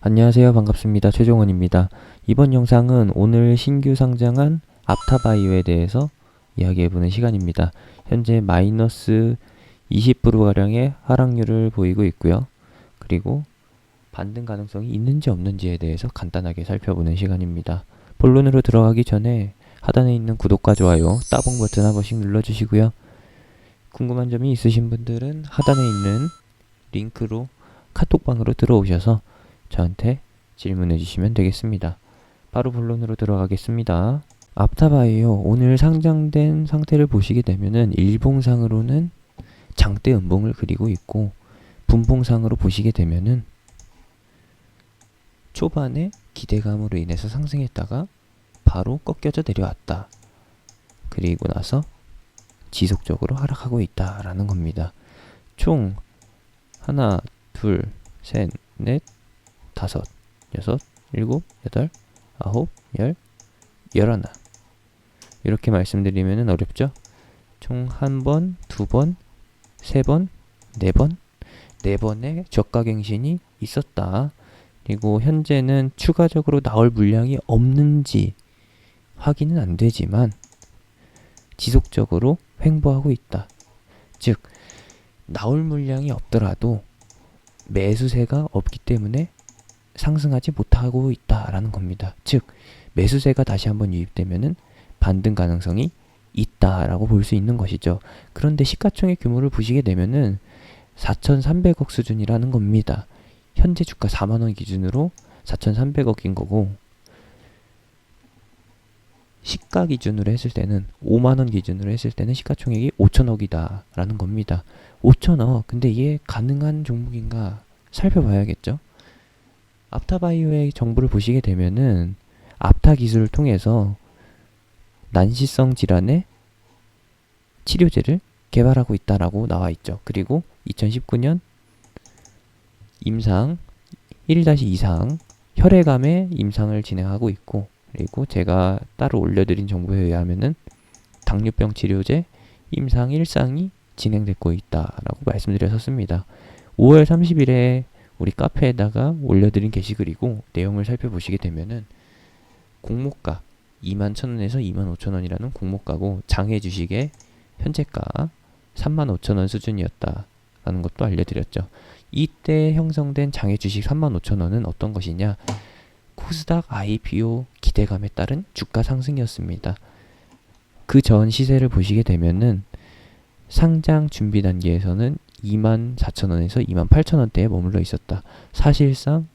안녕하세요. 반갑습니다. 최종원입니다. 이번 영상은 오늘 신규 상장한 앞타바이오에 대해서 이야기해보는 시간입니다. 현재 마이너스 20%가량의 하락률을 보이고 있고요. 그리고 반등 가능성이 있는지 없는지에 대해서 간단하게 살펴보는 시간입니다. 본론으로 들어가기 전에 하단에 있는 구독과 좋아요, 따봉 버튼 한 번씩 눌러주시고요. 궁금한 점이 있으신 분들은 하단에 있는 링크로 카톡방으로 들어오셔서 저한테 질문해 주시면 되겠습니다. 바로 본론으로 들어가겠습니다. 앞타바이오 오늘 상장된 상태를 보시게 되면은 일봉상으로는 장대 음봉을 그리고 있고 분봉상으로 보시게 되면은 초반에 기대감으로 인해서 상승했다가 바로 꺾여져 내려왔다. 그리고 나서 지속적으로 하락하고 있다라는 겁니다. 총 하나, 둘, 셋, 넷, 다섯, 여섯, 일곱, 여덟, 아홉, 열, 열하나. 이렇게 말씀드리면 어렵죠? 총 한 번, 두 번, 세 번, 네 번, 네 번의 저가갱신이 있었다. 그리고 현재는 추가적으로 나올 물량이 없는지 확인은 안 되지만 지속적으로 횡보하고 있다. 즉, 나올 물량이 없더라도 매수세가 없기 때문에 상승하지 못하고 있다라는 겁니다. 즉, 매수세가 다시 한번 유입되면은 반등 가능성이 있다라고 볼 수 있는 것이죠. 그런데 시가총액 규모를 보시게 되면은 4,300억 수준이라는 겁니다. 현재 주가 4만 원 기준으로 4,300억인 거고 시가 기준으로 했을 때는 5만 원 기준으로 했을 때는 시가총액이 5천억이다라는 겁니다. 5천억. 근데 이게 가능한 종목인가 살펴봐야겠죠. 앞타바이오의 정보를 보시게 되면은 앞타 기술을 통해서 난시성 질환의 치료제를 개발하고 있다라고 나와 있죠. 그리고 2019년 임상 1-2상 혈액암의 임상을 진행하고 있고 그리고 제가 따로 올려드린 정보에 의하면은 당뇨병 치료제 임상 1상이 진행되고 있다라고 말씀드렸었습니다. 5월 30일에 우리 카페에다가 올려드린 게시글이고 내용을 살펴보시게 되면은 공모가 2만 1천원에서 2만 5천원이라는 공모가고 장해 주식의 현재가 3만 5천원 수준이었다라는 것도 알려드렸죠. 이때 형성된 장해 주식 3만 5천원은 어떤 것이냐? 코스닥 IPO 기대감에 따른 주가 상승이었습니다. 그 전 시세를 보시게 되면은 상장 준비 단계에서는 2만 4천원에서 2만 8천원대에 머물러 있었다. 사실상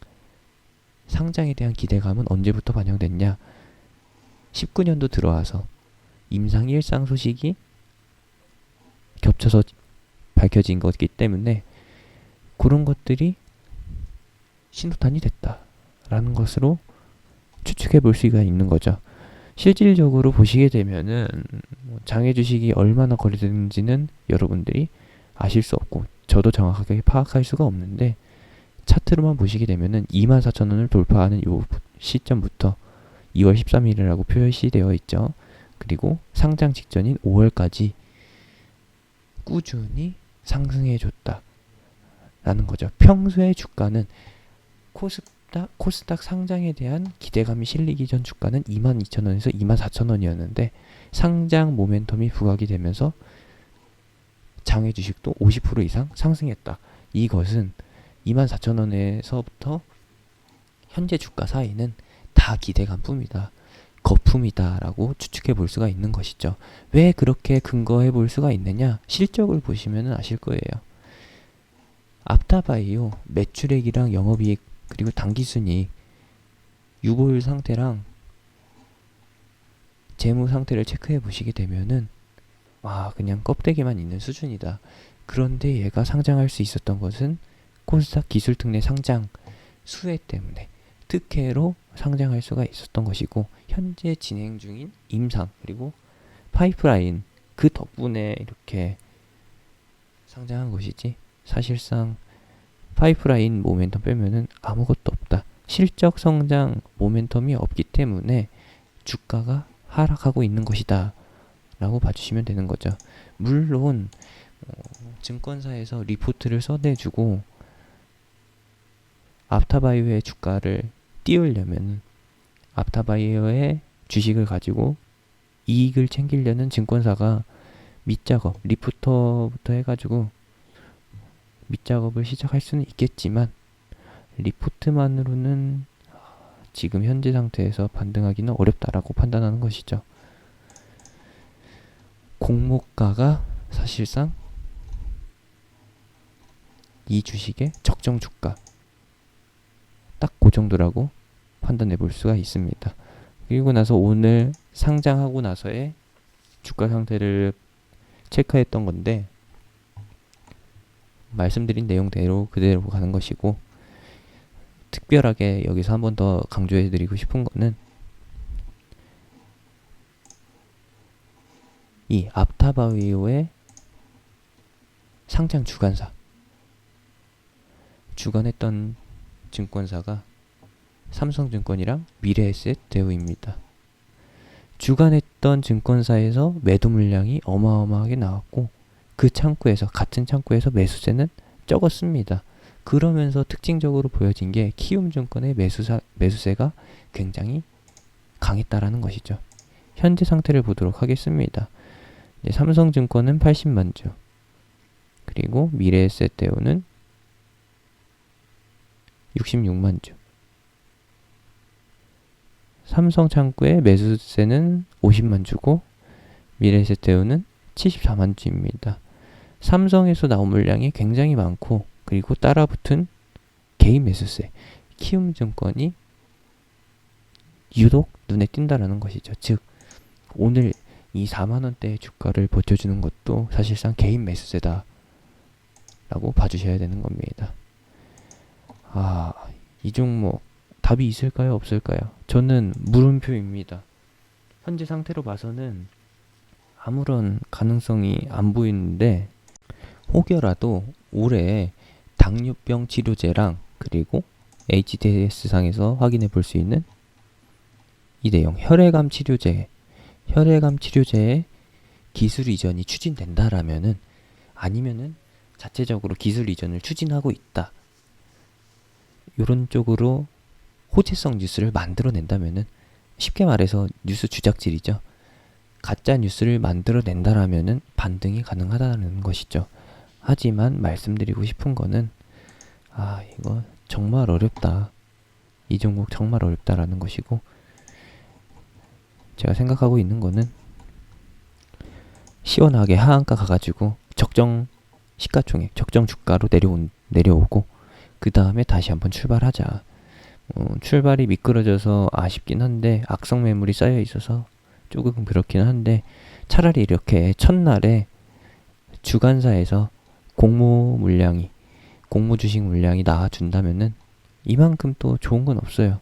상장에 대한 기대감은 언제부터 반영됐냐? 19년도 들어와서 임상 1상 소식이 겹쳐서 밝혀진 거기 때문에 그런 것들이 신호탄이 됐다라는 것으로 추측해 볼 수가 있는 거죠. 실질적으로 보시게 되면은 뭐 장애 주식이 얼마나 거래되는지는 여러분들이 아실 수 없고 저도 정확하게 파악할 수가 없는데 차트로만 보시게 되면은 24,000원을 돌파하는 요 시점부터 2월 13일이라고 표시되어 있죠. 그리고 상장 직전인 5월까지 꾸준히 상승해 줬다. 라는 거죠. 평소에 주가는 코스닥, 코스닥 상장에 대한 기대감이 실리기 전 주가는 22,000원에서 24,000원이었는데 상장 모멘텀이 부각이 되면서 장외 주식도 50% 이상 상승했다. 이것은 24,000원에서부터 현재 주가 사이는 다 기대감 뿐이다. 거품이다라고 추측해 볼 수가 있는 것이죠. 왜 그렇게 근거해 볼 수가 있느냐? 실적을 보시면 아실 거예요. 앞타바이오 매출액이랑 영업이익 그리고 당기순이익 유보율 상태랑 재무 상태를 체크해 보시게 되면은 와 그냥 껍데기만 있는 수준이다. 그런데 얘가 상장할 수 있었던 것은 코스닥 기술특례 상장 수혜 때문에 특혜로 상장할 수가 있었던 것이고 현재 진행 중인 임상 그리고 파이프라인 그 덕분에 이렇게 상장한 것이지 사실상 파이프라인 모멘텀 빼면은 아무것도 없다. 실적 성장 모멘텀이 없기 때문에 주가가 하락하고 있는 것이다. 라고 봐주시면 되는 거죠. 물론 어, 증권사에서 리포트를 써내주고 앞타바이오의 주가를 띄우려면 앞타바이오의 주식을 가지고 이익을 챙기려는 증권사가 밑작업, 리프터부터 해가지고 밑작업을 시작할 수는 있겠지만 리포트만으로는 지금 현재 상태에서 반등하기는 어렵다라고 판단하는 것이죠. 공모가가 사실상 이 주식의 적정 주가 딱 그 정도라고 판단해 볼 수가 있습니다. 그리고 나서 오늘 상장하고 나서의 주가 상태를 체크했던 건데 말씀드린 내용대로 그대로 가는 것이고 특별하게 여기서 한 번 더 강조해 드리고 싶은 거는 이 앞타바이오의 상장 주관사 주관했던 증권사가 삼성증권이랑 미래에셋 대우입니다. 주관했던 증권사에서 매도 물량이 어마어마하게 나왔고 그 창구에서 같은 창구에서 매수세는 적었습니다. 그러면서 특징적으로 보여진 게 키움증권의 매수사, 매수세가 굉장히 강했다라는 것이죠. 현재 상태를 보도록 하겠습니다. 삼성증권은 80만 주, 그리고 미래에셋대우는 66만 주. 삼성 창구의 매수세는 50만 주고 미래에셋대우는 74만 주입니다. 삼성에서 나온 물량이 굉장히 많고 그리고 따라 붙은 개인 매수세, 키움증권이 유독 눈에 띈다라는 것이죠. 즉 오늘 이 4만 원대의 주가를 버텨주는 것도 사실상 개인 매수세다 라고 봐주셔야 되는 겁니다. 아, 이 종목 답이 있을까요, 없을까요? 저는 물음표입니다. 현재 상태로 봐서는 아무런 가능성이 안 보이는데 혹여라도 올해 당뇨병 치료제랑 그리고 HDS 상에서 확인해 볼 수 있는 이 내용 혈액암 치료제 혈액암 치료제의 기술 이전이 추진된다라면은 아니면은 자체적으로 기술 이전을 추진하고 있다. 이런 쪽으로 호재성 뉴스를 만들어낸다면은 쉽게 말해서 뉴스 주작질이죠. 가짜 뉴스를 만들어낸다라면은 반등이 가능하다는 것이죠. 하지만 말씀드리고 싶은 거는 아 이거 정말 어렵다. 이 종목 정말 어렵다라는 것이고 제가 생각하고 있는 거는 시원하게 하한가 가가지고 적정 시가총액, 적정 주가로 내려온 내려오고 그 다음에 다시 한번 출발하자. 어, 출발이 미끄러져서 아쉽긴 한데 악성 매물이 쌓여 있어서 조금 그렇긴 한데 차라리 이렇게 첫날에 주간사에서 공모 물량이 공모 주식 물량이 나와준다면은 이만큼 또 좋은 건 없어요.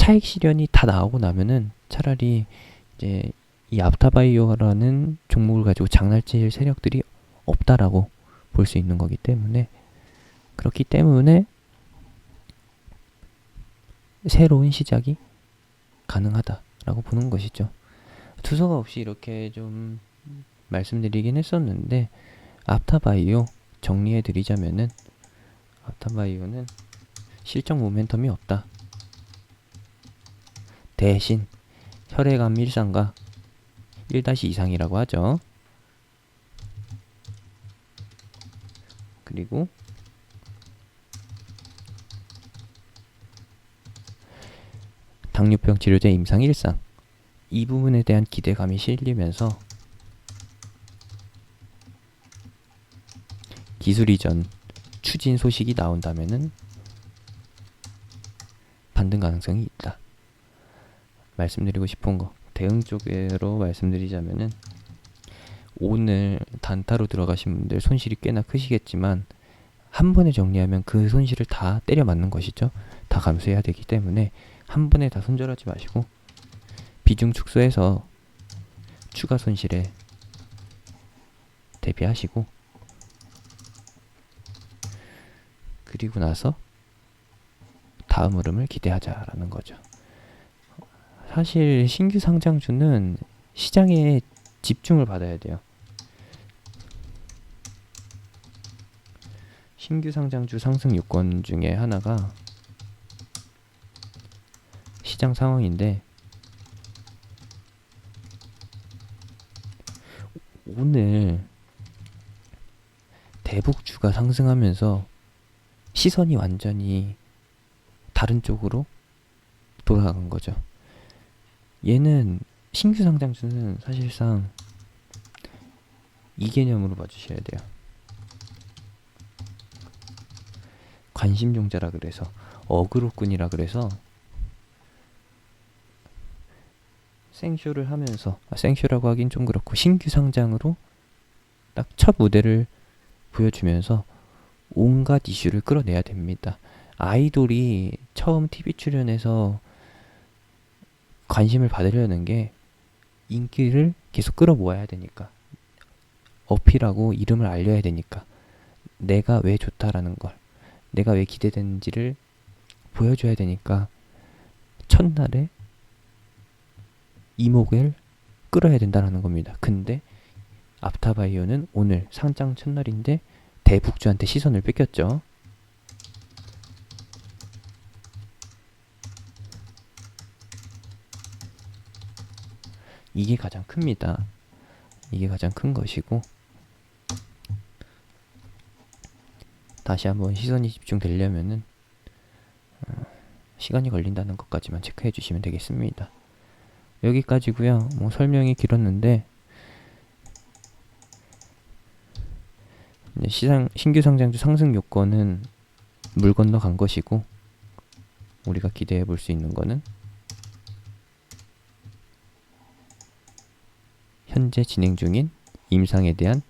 차익 실현이 다 나오고 나면은 차라리 이제 이 앞타바이오라는 종목을 가지고 장날칠 세력들이 없다라고 볼 수 있는 거기 때문에 그렇기 때문에 새로운 시작이 가능하다라고 보는 것이죠. 투서가 없이 이렇게 좀 말씀드리긴 했었는데 앞타바이오 정리해 드리자면은 앞타바이오는 실적 모멘텀이 없다. 대신 혈액암 일상과 1- 이상이라고 하죠. 그리고 당뇨병 치료제 임상 일상 이 부분에 대한 기대감이 실리면서 기술 이전 추진 소식이 나온다면은 반등 가능성이 있다. 말씀드리고 싶은 거 대응 쪽으로 말씀드리자면은 오늘 단타로 들어가신 분들 손실이 꽤나 크시겠지만 한 번에 정리하면 그 손실을 다 때려 맞는 것이죠. 다 감수해야 되기 때문에 한 번에 다 손절하지 마시고 비중 축소해서 추가 손실에 대비하시고 그리고 나서 다음 흐름을 기대하자라는 거죠. 사실 신규 상장주는 시장에 집중을 받아야 돼요. 신규 상장주 상승 요건 중에 하나가 시장 상황인데 오늘 대북주가 상승하면서 시선이 완전히 다른 쪽으로 돌아간 거죠. 얘는 신규 상장주는 사실상 이 개념으로 봐주셔야 돼요. 관심종자라 그래서 어그로꾼이라 그래서 생쇼를 하면서 아, 생쇼라고 하긴 좀 그렇고 신규 상장으로 딱 첫 무대를 보여주면서 온갖 이슈를 끌어내야 됩니다. 아이돌이 처음 TV 출연해서 관심을 받으려는 게 인기를 계속 끌어모아야 되니까 어필하고 이름을 알려야 되니까 내가 왜 좋다라는 걸 내가 왜 기대되는지를 보여줘야 되니까 첫날에 이목을 끌어야 된다는 겁니다. 근데 앞타바이오는 오늘 상장 첫날인데 대북주한테 시선을 뺏겼죠. 이게 가장 큽니다. 이게 가장 큰 것이고 다시 한번 시선이 집중되려면은 어, 시간이 걸린다는 것까지만 체크해 주시면 되겠습니다. 여기까지고요. 뭐 설명이 길었는데 시상 신규 상장주 상승 요건은 물 건너 간 것이고 우리가 기대해 볼 수 있는 거는 현재 진행 중인 임상에 대한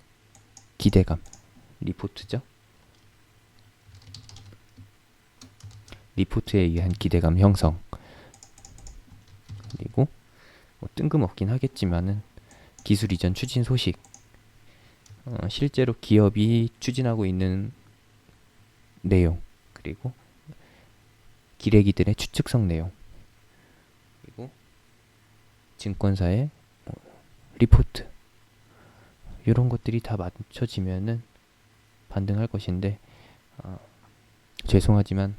기대감. 리포트죠. 리포트에 의한 기대감 형성. 그리고 뭐 뜬금없긴 하겠지만은 기술 이전 추진 소식. 어, 실제로 기업이 추진하고 있는 내용. 그리고 기레기들의 추측성 내용. 그리고 증권사의 뭐 리포트 이런 것들이 다 맞춰지면은 반등할 것인데 어, 죄송하지만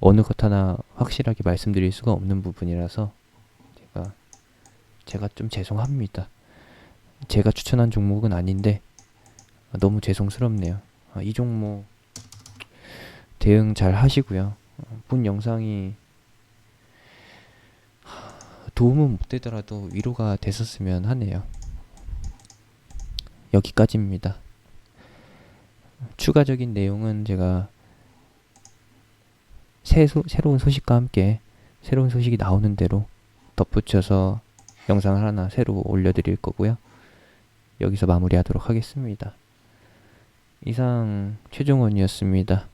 어느 것 하나 확실하게 말씀드릴 수가 없는 부분이라서 제가 제가 좀 죄송합니다. 제가 추천한 종목은 아닌데 아, 너무 죄송스럽네요. 아, 이 종목 대응 잘 하시고요. 어, 본 영상이 하, 도움은 못 되더라도 위로가 됐었으면 하네요. 여기까지입니다. 추가적인 내용은 제가 새 소, 새로운 소식과 함께 새로운 소식이 나오는 대로 덧붙여서 영상을 하나 새로 올려드릴 거고요. 여기서 마무리하도록 하겠습니다. 이상 최종원이었습니다.